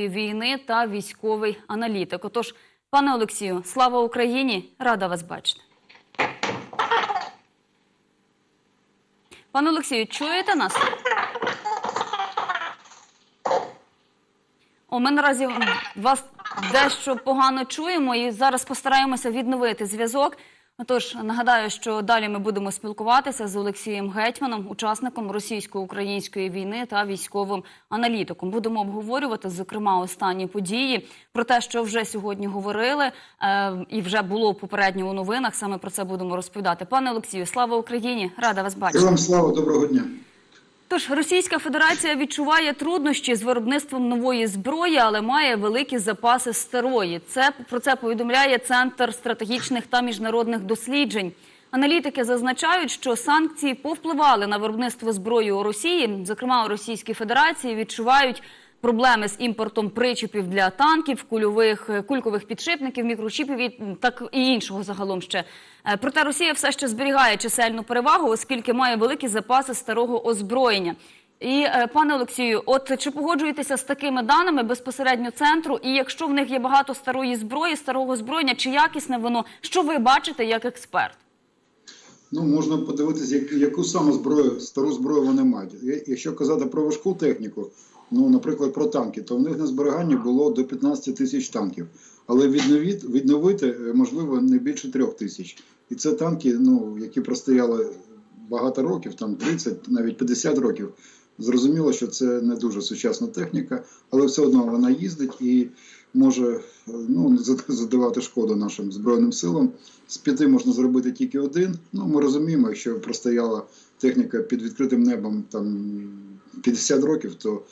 війни та військовий аналітик. Отож, пане Олексію, слава Україні! Рада вас бачити. Пане Олексію, чуєте нас? О, ми наразі вас дещо погано чуємо і зараз постараємося відновити зв'язок. Отож, нагадаю, що далі ми будемо спілкуватися з Олексієм Гетьманом, учасником російсько-української війни та військовим аналітиком. Будемо обговорювати, зокрема, останні події про те, що вже сьогодні говорили, е, і вже було попередньо у новинах. Саме про це будемо розповідати. Пане Олексію, слава Україні! Рада вас бачити. Вам слава, доброго дня. Тож Російська Федерація відчуває труднощі з виробництвом нової зброї, але має великі запаси старої. Це про це повідомляє Центр стратегічних та міжнародних досліджень. Аналітики зазначають, що санкції повпливали на виробництво зброї у Росії, зокрема у Російській Федерації, відчувають проблеми з імпортом причепів для танків, кульових е, кулькових підшипників, мікрочіпів і так і іншого загалом ще. Е, Проте Росія все ще зберігає чисельну перевагу, оскільки має великі запаси старого озброєння. І е, пане Олексію, от чи погоджуєтеся з такими даними безпосередньо центру? І якщо в них є багато старої зброї, старого озброєння, чи якісне воно? Що ви бачите як експерт? Ну, можна подивитися, як- яку саме зброю, стару зброю вони мають. Якщо казати про важку техніку, ну, наприклад, про танки, то в них на зберіганні було до 15 тисяч танків. Але відновити, відновити е, можливо не більше трьох тисяч. І це танки, ну, які простояли багато років, там 30, навіть 50 років. Зрозуміло, що це не дуже сучасна техніка, але все одно вона їздить і може е, ну, задавати шкоду нашим Збройним силам. З п'яти можна зробити тільки один. Ну, ми розуміємо, якщо простояла техніка під відкритим небом там 50 років, то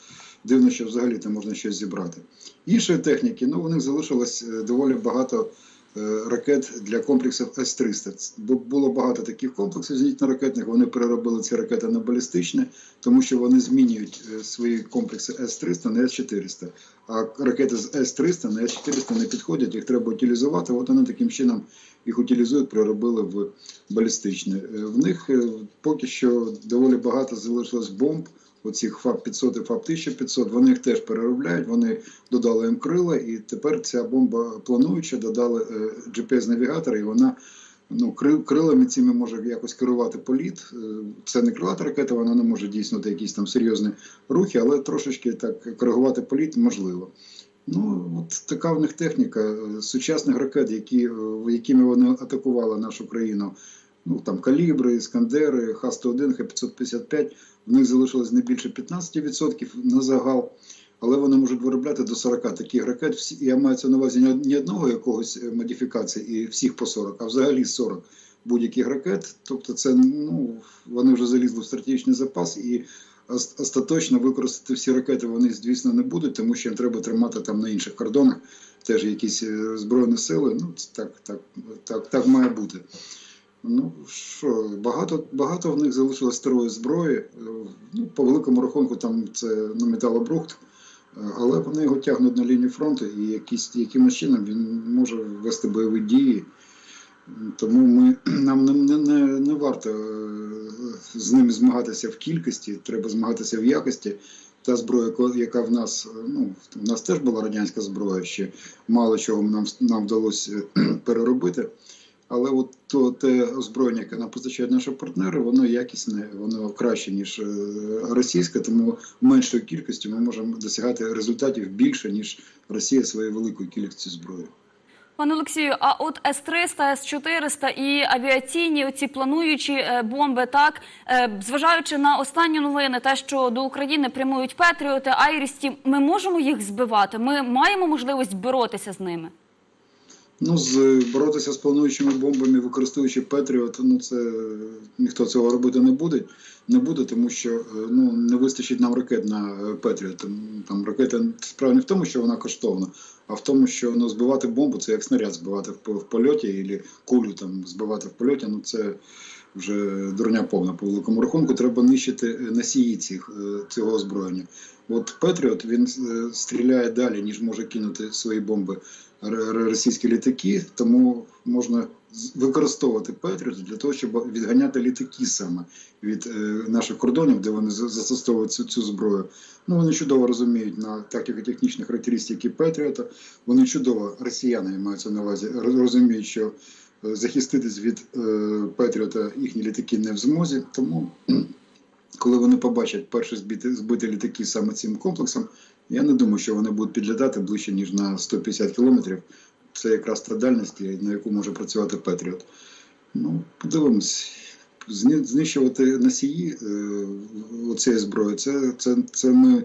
дивно, що взагалі там можна щось зібрати. Іншої техніки, ну, у них залишилось е, доволі багато е, ракет для комплексів С-300. Ц- Було багато таких комплексів зенітно-ракетних, вони переробили ці ракети на балістичні, тому що вони змінюють е, свої комплекси С-300 на С-400. А ракети з С-300 на С-400 не підходять, їх треба утилізувати. От вони таким чином їх утилізують, переробили в балістичні. В них поки що доволі багато залишилось бомб. Оцих ФАП 500 і ФАП 1500, вони їх теж переробляють, вони додали їм крила, і тепер ця бомба плануюча, додали е, GPS-навігатор, і вона ну, крилами цими може якось керувати політ. Е, Це не крилата ракета, вона не може дійснити якісь там серйозні рухи, але трошечки так коригувати політ можливо. Ну, от така в них техніка е, сучасних ракет, які, е, якими вони атакували нашу країну. Ну там калібри, іскандери, Х-101, Х-555, в них залишилось не більше 15% на загал, але вони можуть виробляти до 40 таких ракет. Я маю це на увазі не одного якогось е, модифікації і всіх по 40, а взагалі 40 будь-яких ракет. Тобто це ну, вони вже залізли в стратегічний запас і остаточно використати всі ракети вони, звісно, не будуть, тому що їм треба тримати там на інших кордонах теж якісь е, збройні сили. Ну, так, так, так, так має бути. Ну що, багато, багато в них залишилось старої зброї. Е, Ну, по великому рахунку, там це ну, металобрухт, Е, але вони його тягнуть на лінію фронту, і якісь, якимось чином він може вести бойові дії. Тому ми, нам не, не, не, варто е, з ними змагатися в кількості, треба змагатися в якості. Та зброя, яка- в нас, ну, в нас теж була радянська зброя, ще мало чого нам, нам вдалося переробити. Але от то те озброєння, яке нам постачають наші партнери, воно якісне, воно краще, ніж е, російське, тому меншою кількістю ми можемо досягати результатів більше, ніж Росія своєю великою кількістю зброї. Пане Олексію, а от С-300, С-400 і авіаційні оці плануючі е, бомби, так е, зважаючи на останні новини, те, що до України прямують Петріоти, Айрісті, ми можемо їх збивати. Ми маємо можливість боротися з ними. Ну, з боротися з плануючими бомбами, використовуючи Петріот, ну це ніхто цього робити не буде, не буде, тому що е, ну не вистачить нам ракет на е, Петріот. Там, ракета справа не в тому, що вона коштовна, а в тому, що ну, збивати бомбу це як снаряд збивати в, в польоті, або кулю там збивати в польоті. Ну це вже дурня повна по великому рахунку. Треба нищити е, носії цих, е, цього озброєння. От Петріот він е, стріляє далі, ніж може кинути свої бомби російські літаки, тому можна використовувати Петріот для того, щоб відганяти літаки саме від наших кордонів, де вони застосовують цю, цю зброю. Ну вони чудово розуміють на тактико-технічні характеристики Петріота. Вони чудово, росіяни маються на увазі, розуміють, що захиститись від е, Петріота їхні літаки не в змозі. Тому, коли вони побачать перші збиті, збиті літаки саме цим комплексом, я не думаю, що вони будуть підлітати ближче, ніж на 150 кілометрів. Це якраз та дальність, на яку може працювати Петріот. Ну, подивимось. Знищувати носії е, оцієї зброї, це, це, це ми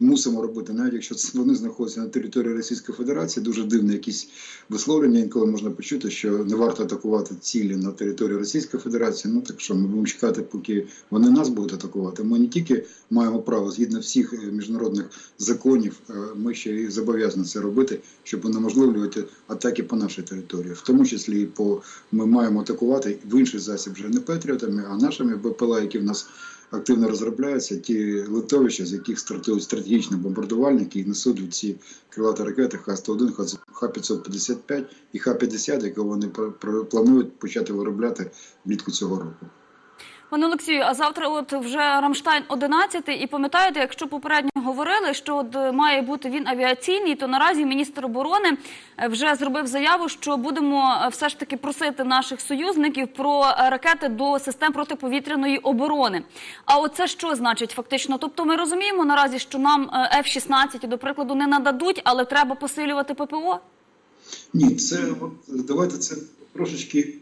мусимо робити, навіть якщо це вони знаходяться на території Російської Федерації. Дуже дивне якісь висловлення, інколи можна почути, що не варто атакувати цілі на території Російської Федерації. Ну так що ми будемо чекати, поки вони нас будуть атакувати. Ми не тільки маємо право згідно всіх е, міжнародних законів, е, ми ще й зобов'язані це робити, щоб унеможливлювати атаки по нашій території, в тому числі і по ми маємо атакувати в інший засіб вже не патріотами, а нашими БПЛА, які в нас активно розробляються, ті литовища, з яких стартують стратегічні бомбардувальники і несуть ці крилаті ракети Х-101, Х-555 і Х-50, які вони планують почати виробляти влітку цього року. Пане Олексію, а завтра от вже Рамштайн 11, і пам'ятаєте, якщо попередньо говорили, що от е, має бути він авіаційний, то наразі міністр оборони е, вже зробив заяву, що будемо е, все ж таки просити наших союзників про ракети до систем протиповітряної оборони. А оце що значить фактично? Тобто ми розуміємо наразі, що нам е, F-16, до прикладу, не нададуть, але треба посилювати ППО? Ні, це от давайте це трошечки.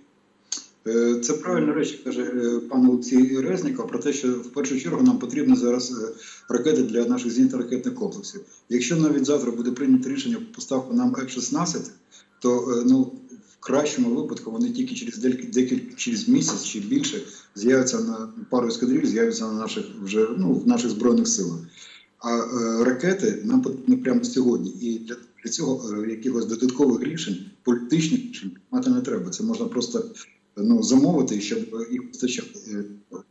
Е, Це правильна речі, каже е, пан Олексій Резніков, про те, що в першу чергу нам потрібні зараз е, ракети для наших зенітно-ракетних комплексів. Якщо навіть завтра буде прийнято рішення про поставку нам F-16, то ну, в кращому випадку вони тільки через декілька через місяць чи більше з'являться на пару ескадриль, з'являться на наших вже ну, в наших збройних силах. А е, ракети нам потрібні прямо сьогодні. І для, для цього е, якихось додаткових рішень, політичних рішень мати не треба. Це можна просто ну, замовити, щоб їх постачати Е,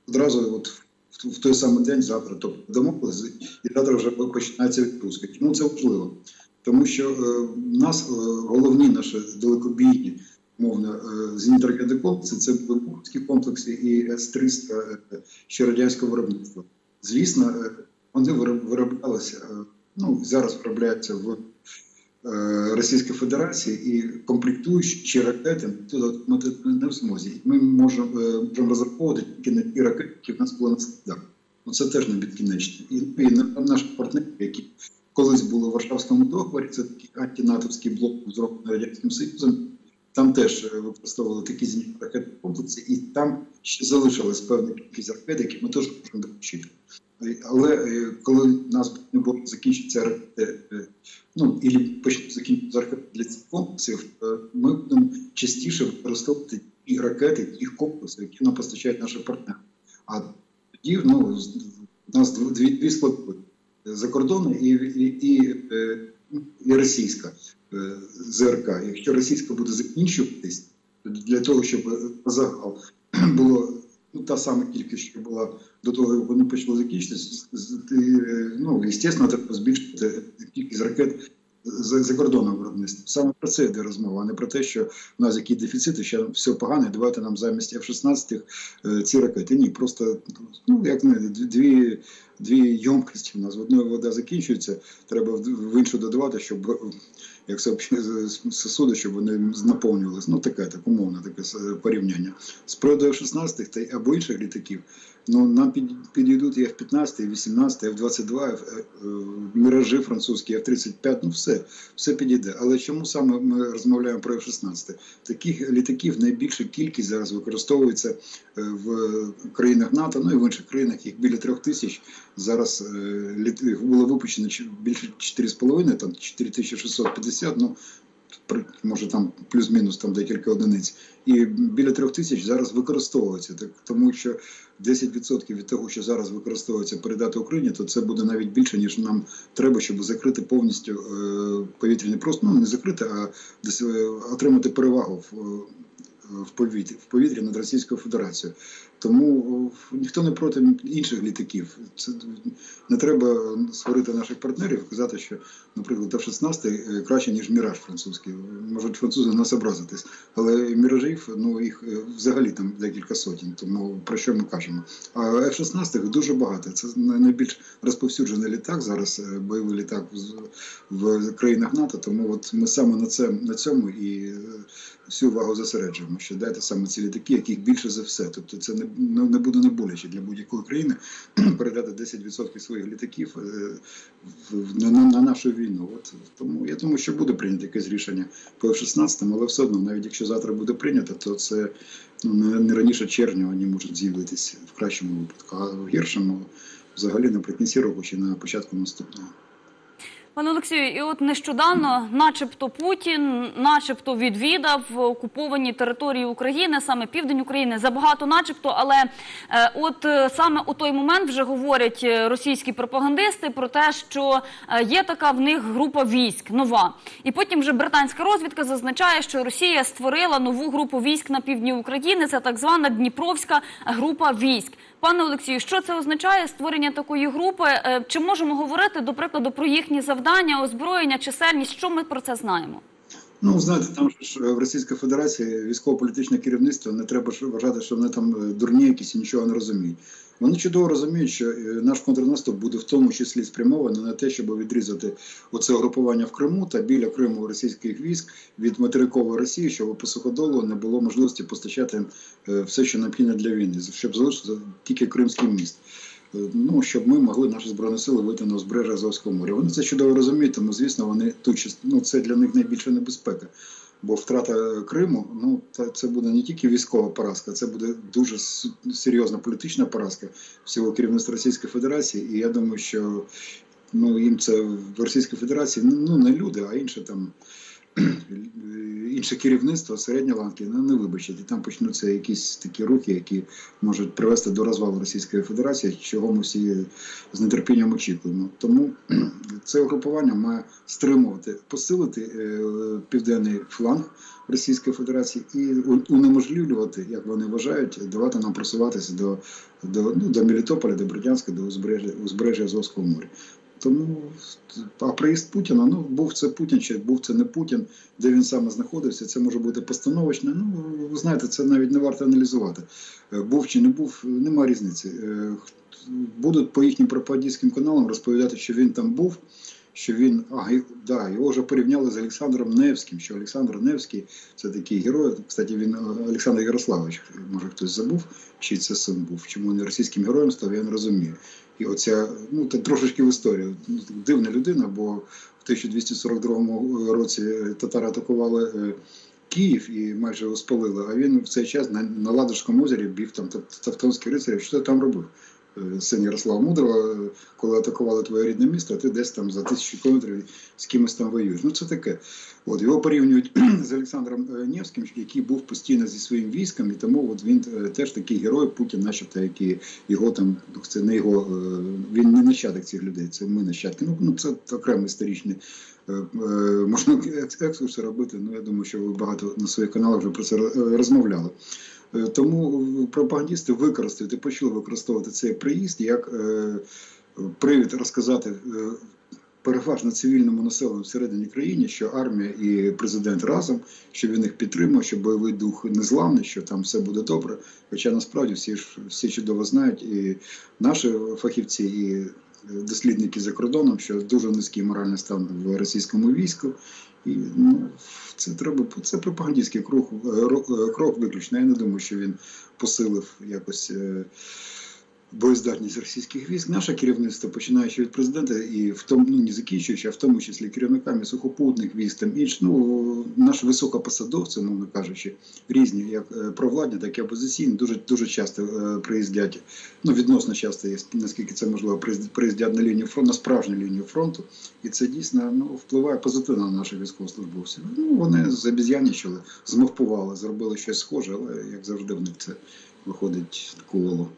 одразу от в, в той самий день завтра. Тобто домовилися, і завтра вже починається відпустка. Чому це важливо? Тому що е, в нас е, головні наші далекобійні мовно зенітно-ракетні комплекси це були Курські комплекси і С-300 е, ще радянського виробництва. Звісно, вони вироб- вироблялися, ну зараз виробляються в е, Російській Федерації і комплектуючі ракети туди отримати не в змозі. Ми можемо, е, можемо розраховувати тільки на ті ракети, які в нас були на складах. Ну це теж не безкінечно. І, і наші партнери, які колись були в Варшавському договорі, це такий антинатовський блок зроблений Радянським Союзом. Там теж е, використовували такі зенітні ракетні комплекси, і там ще залишилась певна кількість ракет, які ми теж можемо долучити. Е, Але е, коли у нас не буде закінчиться е, ну і почнуть закінчитися для цих комплексів, е, ми будемо частіше використовувати ті ракети, ті комплекси, які нам постачають наші партнери. А тоді ну, у нас дв- дві, дві складові закордонна і, і, і, е, і російська е, ЗРК. Якщо російська буде закінчуватись, для того, щоб загал було ну, та сама кількість, що була до того, як вони почали закінчитись, з- з- е, ну, звісно, треба збільшити кількість ракет за, за кордоном виробництва. Саме про це йде розмова, а не про те, що у нас який дефіцит, і ще все погано, і давайте нам замість F-16 е, ці ракети. Ні, просто ну, як не, дві, дві ємкості у нас в одної вода закінчується, треба в в іншу додавати, щоб як сосуди, щоб вони наповнювалися. Ну таке, так умовне таке порівняння. З приводу F-16 та або інших літаків, ну нам під, підійдуть і F-15, і F-18, і F-22, F, е, е, міражі французькі, F-35, ну все, все підійде. Але чому саме ми розмовляємо про F-16? Таких літаків найбільша кількість зараз використовується е, в країнах НАТО, ну і в інших країнах їх біля трьох тисяч. Зараз було випущено більше 4,5, там 4650, ну може там плюс-мінус там декілька одиниць. І біля трьох тисяч зараз використовується. Так, тому що 10% від того, що зараз використовується передати Україні, то це буде навіть більше, ніж нам треба, щоб закрити повністю е, повітряний простір. Ну не закрити, а десь е, отримати перевагу в. Е, В повітрі, в повітрі над Російською Федерацією. Тому ніхто не проти інших літаків. Це не треба сварити наших партнерів казати, що, наприклад, F-16 е, краще, ніж Міраж французький. Можуть французи нас образитись. Але міражів, ну їх е, взагалі там декілька сотень. Тому про що ми кажемо? А F-16 дуже багато. Це найбільш розповсюджений літак зараз, е, бойовий літак в країнах НАТО. Тому от ми саме на це на цьому і е, всю увагу зосереджуємо. Що дайте саме ці літаки, яких більше за все. Тобто це не, не буде не боляче для будь-якої країни передати 10% своїх літаків е, на, на, на нашу війну. От тому я думаю, що буде прийнято якесь рішення по F-16, але все одно, навіть якщо завтра буде прийнято, то це ну, не раніше червня вони можуть з'явитися в кращому випадку, а в гіршому взагалі наприкінці року чи на початку наступного. Пане Олексію, і от нещодавно, начебто, Путін, начебто, відвідав окуповані території України, саме південь України, забагато, начебто, але е, от е, саме у той момент вже говорять е, російські пропагандисти про те, що є така в них група військ нова. І потім вже британська розвідка зазначає, що Росія створила нову групу військ на півдні України. Це так звана Дніпровська група військ. Пане Олексію, що це означає створення такої групи? Е, Чи можемо говорити, до прикладу, про їхні завдання, озброєння, чисельність? Що ми про це знаємо? Ну, знаєте, там ж в Російській Федерації військово-політичне керівництво не треба вважати, що вони там е, дурні якісь і нічого не розуміють. Вони чудово розуміють, що е, наш контрнаступ буде в тому числі спрямований на те, щоб відрізати оце угрупування в Криму та біля Криму російських військ від материкової Росії, щоб по суходолу не було можливості постачати е, все, що необхідне для війни, щоб залишився тільки Кримський міст. Е, Ну, щоб ми могли наші збройні сили вийти на узбережжя Азовського моря. Вони це чудово розуміють, тому звісно, вони част- ну, це для них найбільша небезпека. Бо втрата Криму, ну та це буде не тільки військова поразка, це буде дуже серйозна політична поразка всього керівництва Російської Федерації. І я думаю, що ну їм це в Російській Федерації ну не люди, а інше там інше керівництво середньої ланки ну, не вибачить. І там почнуться якісь такі рухи, які можуть привести до розвалу Російської Федерації, чого ми всі з нетерпінням очікуємо. Тому це угрупування має стримувати, посилити е, південний фланг Російської Федерації і унеможливлювати, як вони вважають, давати нам просуватися до, до, ну, до Мелітополя, до Бердянська, до узбережжя, узбережжя Азовського моря. Тому а приїзд Путіна, ну був це Путін чи був це не Путін, де він саме знаходився, це може бути постановочне. Ну ви знаєте, це навіть не варто аналізувати. Е, Був чи не був, нема різниці. Е, Будуть по їхнім пропагандистським каналам розповідати, що він там був. Що він а да, його вже порівняли з Олександром Невським. Що Олександр Невський це такий герой. Кстати, він е, Олександр Ярославович, може хтось забув, чи це син був. Чому він російським героєм став, я не розумію. І оця, ну це трошечки в історію. Дивна людина, бо в 1242 році татари атакували е, Київ і майже його спалили. А він в цей час на, на Ладожському озері біг там тав- Тавтонський рицарів. Що ти там робив? Син Ярослава Мудрого, коли атакували твоє рідне місто, а ти десь там за тисячу кілометрів з кимось там воюєш. Ну це таке. От його порівнюють з Олександром е, Невським, який був постійно зі своїм військом, і тому от він е, теж такий герой Путін, начебто, який його там це не його, е, він не нащадок цих людей, це ми нащадки. Ну, ну це окремий історичний. Можна екс- екскурси робити. Ну я думаю, що ви багато на своїх каналах вже про це розмовляли. Е, Тому е, пропагандисти використають і почали використовувати цей приїзд як е, привід розказати переважно цивільному населенню всередині країни, що армія і президент разом, що він їх підтримує, що бойовий дух незламний, що там все буде добре. Хоча насправді всі ж всі чудово знають, і наші фахівці, і дослідники за кордоном, що дуже низький моральний стан в російському війську. І ну, це треба це пропагандистський крок, е, е, крок виключно. Я не думаю, що він посилив якось. Боєздатність російських військ, наше керівництво, починаючи від президента, і в тому ну не закінчуючи, а в тому числі керівниками сухопутних військ, там інш, ну наші високопосадовці, мовно кажучи, різні, як е, провладні, так і опозиційні, дуже дуже часто е, приїздять. Ну відносно часто наскільки це можливо, приїздять на лінію фронту, на справжню лінію фронту, і це дійсно ну впливає позитивно на наших військовослужбовців. Ну вони забіз'янічили, змовпували, зробили щось схоже, але як завжди в них це виходить коло.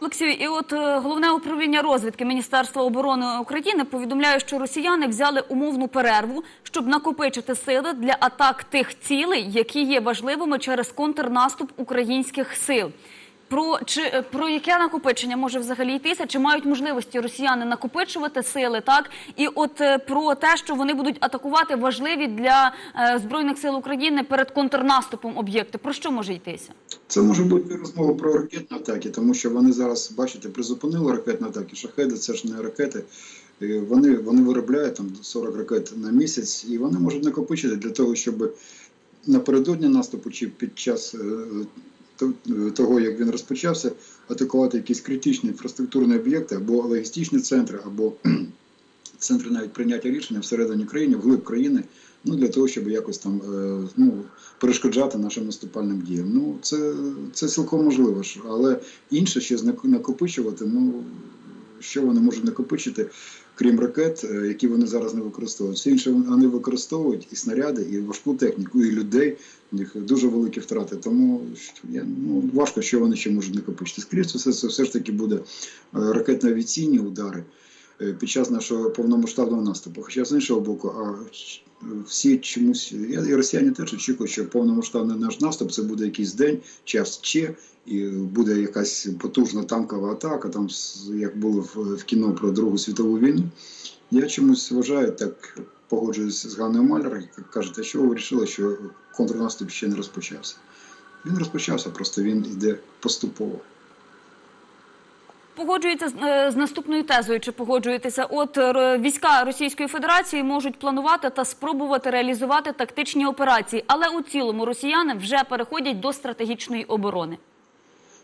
Олексію, і от е, головне управління розвідки Міністерства оборони України повідомляє, що росіяни взяли умовну перерву, щоб накопичити сили для атак тих цілей, які є важливими через контрнаступ українських сил. Про чи е, про яке накопичення може взагалі йтися? Чи мають можливості росіяни накопичувати сили? Так і от е, про те, що вони будуть атакувати важливі для е, збройних сил України перед контрнаступом об'єкти. Про що може йтися? Це може бути розмова про ракетні атаки, тому що вони зараз, бачите, призупинили ракетні атаки. Шахеди це ж не ракети. Вони, вони виробляють там 40 ракет на місяць, і вони можуть накопичити для того, щоб напередодні наступу чи під час того, як він розпочався, атакувати якісь критичні інфраструктурні об'єкти або логістичні центри, або центри навіть прийняття рішення всередині країни, вглиб країни, ну для того, щоб якось там е, ну, перешкоджати нашим наступальним діям. Ну це, це цілком можливо але інше ще накопичувати. Ну що вони можуть накопичити, крім ракет, е, які вони зараз не використовують. Все інше вони використовують і снаряди, і важку техніку, і людей. У них дуже великі втрати. Тому я, ну, важко, що вони ще можуть накопичити. Скоріше все, це все ж таки буде е, ракетно-авіаційні удари е, під час нашого повномасштабного наступу. Хоча з іншого боку, а всі чомусь я- і росіяни теж очікують, що повномасштабний наш наступ це буде якийсь день, час ще, і буде якась потужна танкова атака, там як було в кіно про Другу світову війну. Я чомусь вважаю, так погоджуюсь з Ганною Малер, яка каже, що ви вирішили, що контрнаступ ще не розпочався. Він розпочався, просто він йде поступово. Погоджується з, е, наступною тезою. Чи погоджуєтеся? От е, війська Російської Федерації можуть планувати та спробувати реалізувати тактичні операції, але у цілому росіяни вже переходять до стратегічної оборони.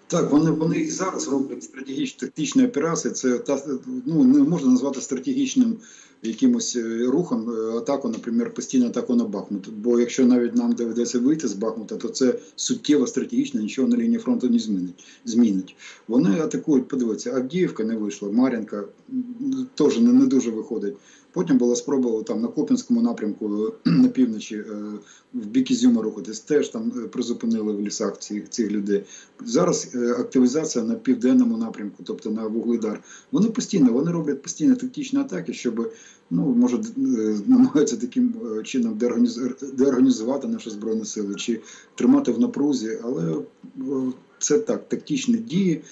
Так, вони, вони і зараз роблять стратегічні тактичні операції. Це та ну не можна назвати стратегічним якимось е, рухом е, атаку, наприклад, постійну атаку на Бахмут. Бо якщо навіть нам доведеться вийти з Бахмута, то це суттєво стратегічно нічого на лінії фронту не змінить. змінить. Вони атакують, подивіться, Авдіївка не вийшла, Мар'їнка м, теж не, не дуже виходить. Потім була спроба там на Копінському напрямку е, на півночі е, в бік Ізюма рухатись. Теж там е, призупинили в лісах цих, цих людей. Зараз активізація на південному напрямку, тобто на Вугледар. Вони постійно вони роблять постійно тактичні атаки, щоб ну може намагаються таким чином деорганіз- деорганізувати наші збройні сили чи тримати в напрузі, але це так, тактичні дії.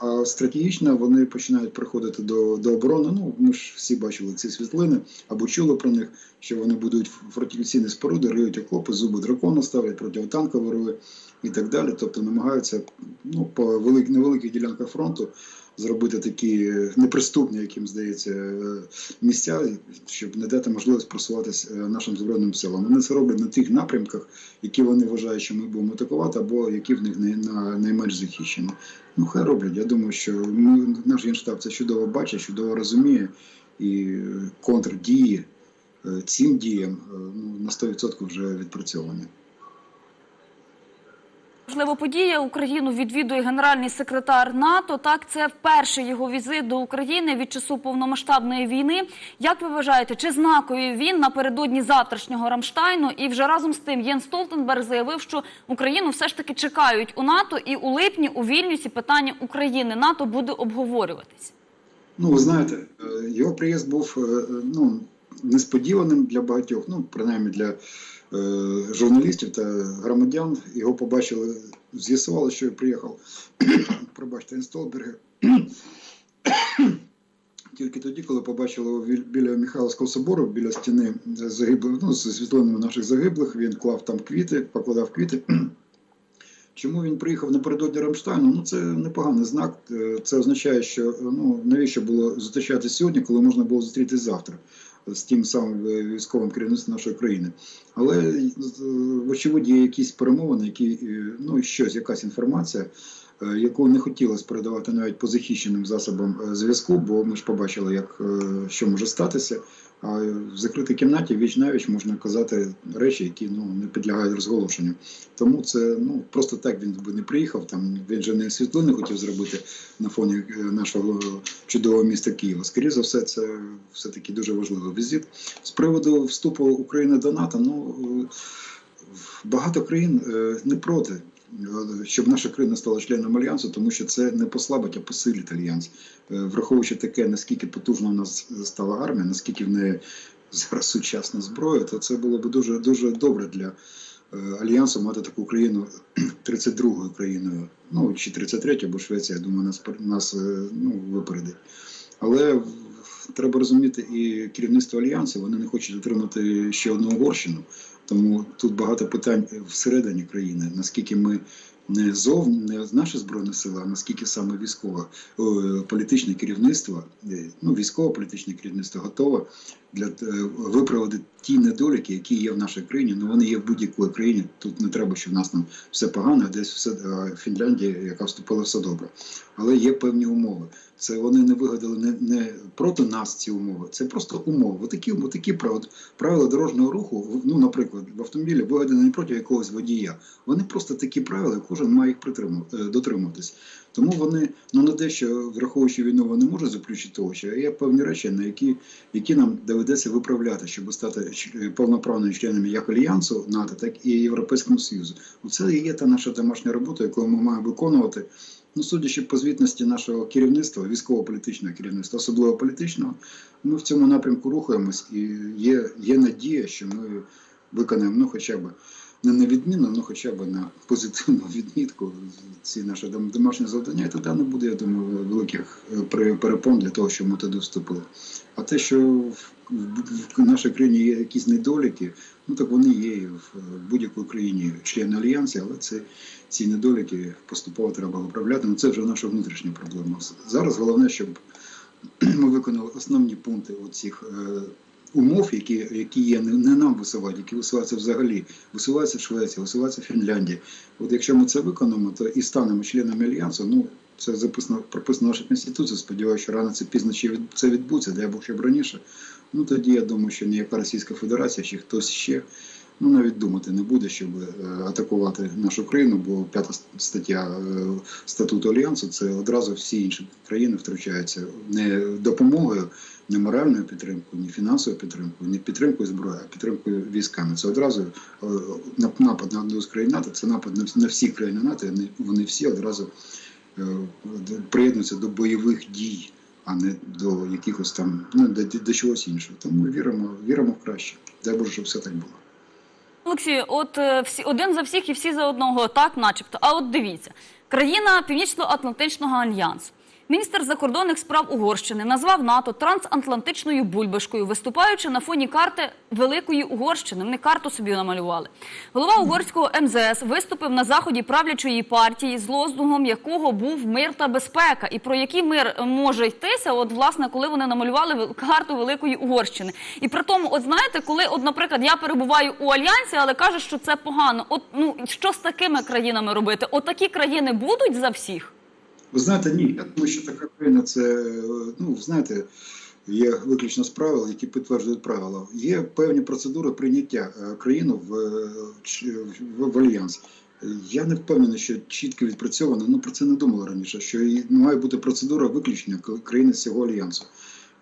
А стратегічно вони починають приходити до, до оборони. Ну ми ж всі бачили ці світлини або чули про них, що вони будують фортифікаційні споруди, риють окопи, зуби дракона ставлять противотанкові рови і так далі. Тобто намагаються ну, по велик, невеликих ділянках фронту зробити такі неприступні, яким здається, е, місця, щоб не дати можливість просуватися е, нашим збройним силам. Вони це роблять на тих напрямках, які вони вважають, що ми будемо атакувати, або які в них най, на, найменш захищені. Ну, хай роблять. Я думаю, що ми, наш генштаб це чудово бачить, чудово розуміє, і контрдії е, цим діям ну, на 100% вже відпрацьовані. Важлива подія Україну відвідує генеральний секретар НАТО. Так, це вперше його візит до України від часу повномасштабної війни. Як ви вважаєте, чи знаковий він напередодні завтрашнього Рамштайну? І вже разом з тим Єн Столтенберг заявив, що Україну все ж таки чекають у НАТО, і у липні у Вільнюсі питання України НАТО буде обговорюватись. Ну, ви знаєте, е, його приїзд був е, е, ну, несподіваним для багатьох, ну, принаймні для журналістів та громадян. Його побачили, з'ясували, що я приїхав. Пробачте, Інстолберга. Тільки тоді, коли побачили біля Михайловського собору, біля стіни загиблих, ну, з світлинами наших загиблих, він клав там квіти, покладав квіти. Чому він приїхав напередодні Рамштайну? Ну це непоганий знак. Е, Це означає, що ну навіщо було зустрічатися сьогодні, коли можна було зустрітися завтра з тим самим е, військовим керівництвом нашої країни. Але е, вочевидь є якісь перемовини, які е, ну щось, якась інформація, яку не хотілося передавати навіть по захищеним засобам е, зв'язку, бо ми ж побачили, як е, що може статися. А в закритій кімнаті віч навіч можна казати речі, які ну не підлягають розголошенню. Тому це ну просто так він би не приїхав. Там він же не світлини хотів зробити на фоні е, нашого чудового міста Києва. Скоріше за все, це все таки дуже важливий візит. З приводу вступу України до НАТО, ну е, багато країн е, не проти. Щоб наша країна стала членом альянсу, тому що це не послабить, а посилить альянс. Е, Враховуючи таке, наскільки потужна у нас стала армія, наскільки в неї зараз сучасна зброя, то це було б дуже дуже добре для е, альянсу мати таку країну 32-ю країною, ну чи 33 бо Швеція, я думаю, нас нас е, ну, випередить. Але треба розуміти, і керівництво альянсу вони не хочуть отримати ще одну Угорщину. Тому тут багато питань всередині країни, наскільки ми не зовні, не наші збройні сили, а наскільки саме військове політичне керівництво, е, ну військово-політичне керівництво готове для е, виправити ті недоліки, які є в нашій країні. Ну вони є в будь-якій країні. Тут не треба, щоб в нас там все погано, а десь все Фінляндія, яка вступила все добре. Але є певні умови. Це вони не вигадали не, не проти нас ці умови. Це просто умови. Отакі прав- правила дорожнього руху. Ну, наприклад, в автомобілі вигадані не проти якогось водія. Вони просто такі правила, кожен має їх е, дотримуватись. Тому вони ну не дещо враховуючи війну, вони можуть заключити очі. А є певні речі, на які, які нам доведеться виправляти, щоб стати повноправними членами як альянсу НАТО, так і Європейського Союзу. Оце і є та наша домашня робота, яку ми маємо виконувати. Ну, судячи по звітності нашого керівництва, військово-політичного керівництва, особливо політичного, ми в цьому напрямку рухаємось, і є, є надія, що ми виконаємо ну, хоча б не на відміну, ну хоча б на позитивну відмітку ці дом- домашні завдання, і тоді не буде, я думаю, великих е, перепон для того, щоб ми туди вступили. А те, що в, нашій країні є якісь недоліки, ну так вони є і в е, будь-якій країні член альянсу, але це ці недоліки поступово треба виправляти. Ну це вже наша внутрішня проблема. Зараз головне, щоб ми виконали основні пункти оцих е, умов, які, які є не, не нам висувати, які висуваються взагалі, висуваються в Швеції, висуваються в. От якщо ми це виконаємо, то і станемо членами альянсу. Ну це записано прописано в нашій конституції. Сподіваюся, що рано це пізно чи від, це відбудеться, дай Бог щоб раніше. Ну тоді я думаю, що ніяка Російська Федерація чи хтось ще ну навіть думати не буде, щоб е, атакувати нашу країну, бо п'ята стаття е, статуту альянсу це одразу всі інші країни втручаються не допомогою, не моральною підтримкою, не фінансовою підтримкою, не підтримкою зброї, а підтримкою військами. Це одразу е, напад на одну з країн НАТО, це напад на всі- країни НАТО. вони- всі одразу приєднуються до бойових дій. А не до якихось там ну до, до чогось іншого. Тому віримо, віримо в краще. Дай Боже, щоб все так було. Олексій, от е, всі один за всіх і всі за одного, так, начебто. А от дивіться, країна Північно-Атлантичного альянсу. Міністр закордонних справ Угорщини назвав НАТО трансатлантичною бульбашкою, виступаючи на фоні карти Великої Угорщини. Вони карту собі намалювали. Голова угорського МЗС виступив на заході правлячої партії з лозунгом якого був мир та безпека. І про який мир може йтися, от власне, коли вони намалювали карту Великої Угорщини. І при тому, от знаєте, коли, от, наприклад, я перебуваю у альянсі, але кажуть, що це погано. От ну що з такими країнами робити? От такі країни будуть за всіх. Ви знаєте, ні, я думаю, що така країна це, ну, знаєте, є виключно з правил, які підтверджують правила. Є певні процедури прийняття е, країни в, е, в, в альянс. Я не впевнений, що чітко відпрацьовано, ну про це не думали раніше, що має бути процедура виключення країни з цього альянсу.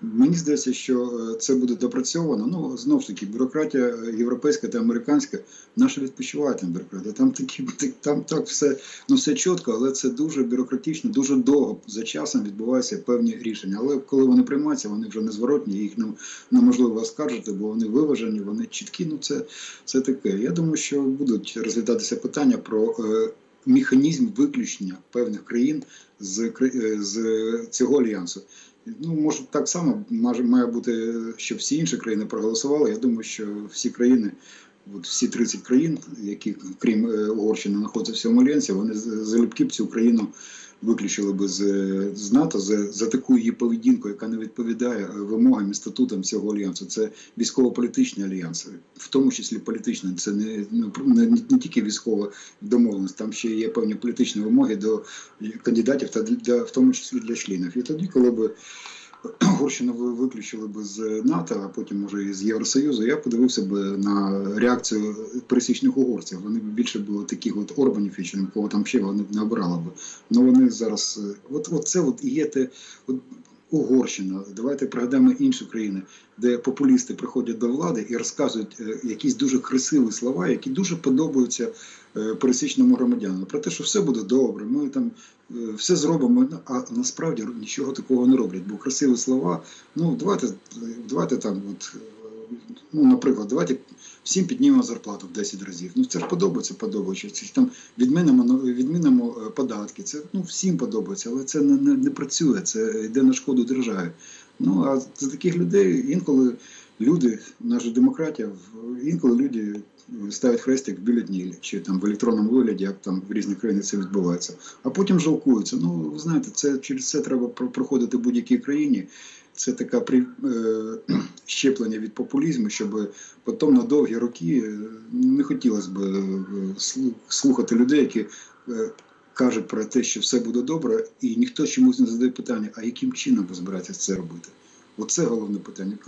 Мені здається, що е, це буде допрацьовано. Ну знову ж таки, бюрократія е, європейська та американська наша відпочиває бюрократія. Там такі там так все ну все чітко, але це дуже бюрократично, дуже довго за часом відбуваються певні рішення. Але коли вони приймаються, вони вже незворотні, їх не- неможливо оскаржити, бо вони виважені, вони чіткі. Ну це, це таке. Я думаю, що будуть розглядатися питання про. е, Механізм виключення певних країн з, з цього альянсу. Ну, може, так само має бути, щоб всі інші країни проголосували. Я думаю, що всі країни, от всі 30 країн, які крім е, Угорщини знаходяться в альянсі, вони залюбки б цю країну виключили би з, з НАТО за, за таку її поведінку, яка не відповідає вимогам і статутам цього альянсу. Це військово-політичні альянси, в тому числі політичні. Це не, не, не тільки військова домовленість, там ще є певні політичні вимоги до кандидатів та для, в тому числі для членів. І тоді, коли би Угорщину виключили б з НАТО, а потім може і з Євросоюзу. Я подивився б на реакцію пересічних угорців. Вони б більше були таких от Орбанів, чи кого там ще вони б не обирали б. Ну вони зараз, е, от, от це от є те, от Угорщина, давайте пригадаємо інші країни, де популісти приходять до влади і розказують е, якісь дуже красиві слова, які дуже подобаються е, пересічному громадянину. Про те, що все буде добре, ми там е, все зробимо, Ну, а насправді нічого такого не роблять. Бо красиві слова, ну давайте, давайте там, от, ну, наприклад, давайте всім піднімемо зарплату в 10 разів. Ну це ж подобається, подобається. Чи там відмінимо, відмінимо е, податки. Це ну, всім подобається, але це не, не, не працює, це йде на шкоду державі. Ну а за таких людей інколи люди, наша демократія, інколи люди ставлять хрестик в бюлетні чи там в електронному вигляді, як там в різних країнах це відбувається. А потім жалкуються. Ну, ви знаєте, це через це треба про- проходити в будь-якій країні. Це таке при, е, щеплення від популізму, щоб потім на довгі роки е, не хотілося б е, слухати людей, які кажуть про те, що все буде добре, і ніхто чомусь не задає питання, а яким чином ви збираєтесь це робити? Оце головне питання.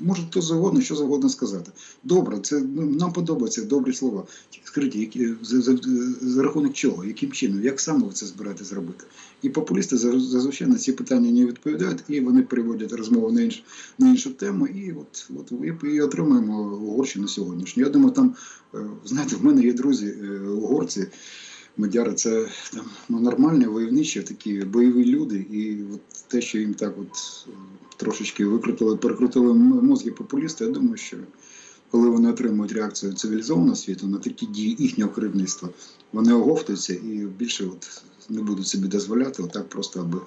Може хто завгодно, що завгодно сказати. Добре, це ну, нам подобаються добрі слова. Скажіть, які, за, за, за рахунок чого, яким чином, як саме ви це збираєтесь зробити? І популісти зазвичай на ці питання не відповідають, і вони переводять розмову на, інш, на іншу тему, і от, от і, і отримаємо Угорщину сьогоднішню. Я думаю, там, е, знаєте, в мене є друзі е, угорці. Мадяри це там ну, нормальні, войовничі, такі бойові люди, і от те, що їм так от е, трошечки викрутили, перекрутили мозги популісти, я думаю, що коли вони отримують реакцію цивілізованого світу на такі дії їхнього керівництва, вони оговтуються і більше от не будуть собі дозволяти, отак просто аби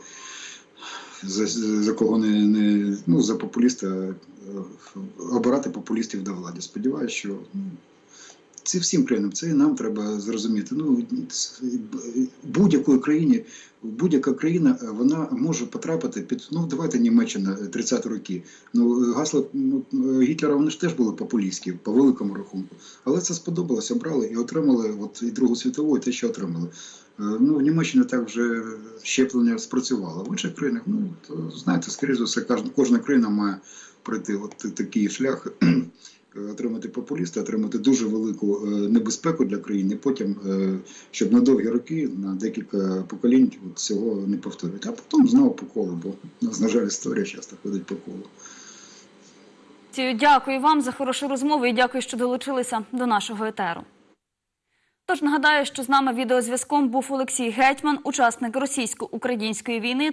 за, за кого не, не ну, за популіста е, обирати популістів до влади. Сподіваюся, що ну, це всім країнам, це і нам треба зрозуміти. Ну будь-якої країні, будь-яка країна е, вона може потрапити під ну давайте Німеччина 30 роки. Ну е, гасла ну, е, Гітлера вони ж теж були популістські по великому рахунку, але це сподобалося, брали і отримали от і Другу світову, і те, що отримали. Е, Ну, в Німеччині так вже щеплення спрацювало. В інших країнах, ну то, знаєте, скоріш за все, кожна країна має пройти от такий шлях. Отримати популіста, отримати дуже велику е, небезпеку для країни, потім, е, щоб на довгі роки, на декілька поколінь цього не повторювати. А потім знову по колу, бо на жаль, історія часто ходить по колу. Дякую вам за хорошу розмову і дякую, що долучилися до нашого етеру. Тож нагадаю, що з нами відеозв'язком був Олексій Гетьман, учасник російсько-української війни